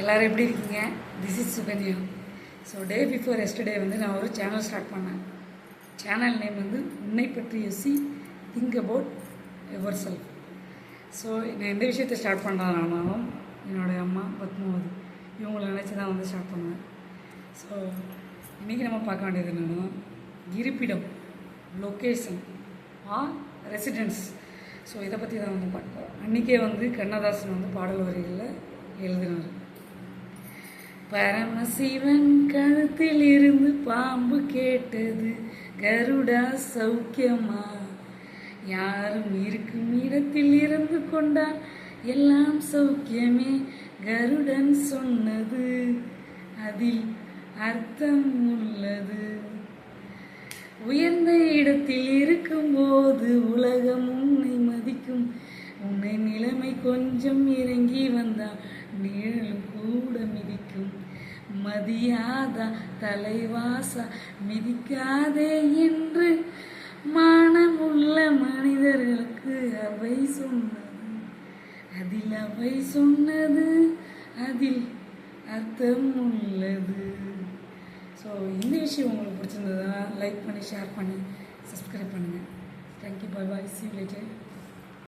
எல்லோரும் எப்படி இருக்கீங்க? This is Sukanya so day before yesterday வந்து நான் ஒரு சேனல் ஸ்டார்ட் பண்ணேன். சேனல் நேம் வந்து உன்னை பற்றி யோசி think about yourself so நான் எந்த விஷயத்தை ஸ்டார்ட் பண்ணுறதுனாலும் என்னுடைய அம்மா பத்மாவதி இவங்களை நினச்சி தான் வந்து ஸ்டார்ட் பண்ணுவேன். ஸோ இன்றைக்கி நம்ம பார்க்க வேண்டியது என்னென்னா இருப்பிடம் லொக்கேஷன் ஆர் ரெசிடென்ஸ் ஸோ இதை பற்றி தான் வந்து பார்க்குறோம் அன்றைக்கே வந்து கண்ணதாசன் வந்து பாடல் வரிகளில் எழுதினார். பரமசிவன் கழுத்தில் இருந்து பாம்பு கேட்டது கருடா சௌக்கியமா? யாரும் இருக்கும் இடத்தில் இருந்து கொண்டால் எல்லாம் சௌக்கியமே கருடன் சொன்னது. அதில் அர்த்தம் உள்ளது. உயர்ந்த இடத்தில் இருக்கும்போது போது உலக உன்னை நிலைமை கொஞ்சம் இறங்கி வந்தால் நிழலும் கூட மிதிக்கும். மதியாதா தலைவாசா மிதிக்காதே என்று மானமுள்ள மனிதர்களுக்கு அவை சொன்னது. அதில் அவை சொன்னது அதில் அர்த்தம் உள்ளது. ஸோ இந்த விஷயம் உங்களுக்கு பிடிச்சிருந்ததுன்னா லைக் பண்ணி ஷேர் பண்ணி சப்ஸ்கிரைப் பண்ணுங்கள் thank you bye bye see later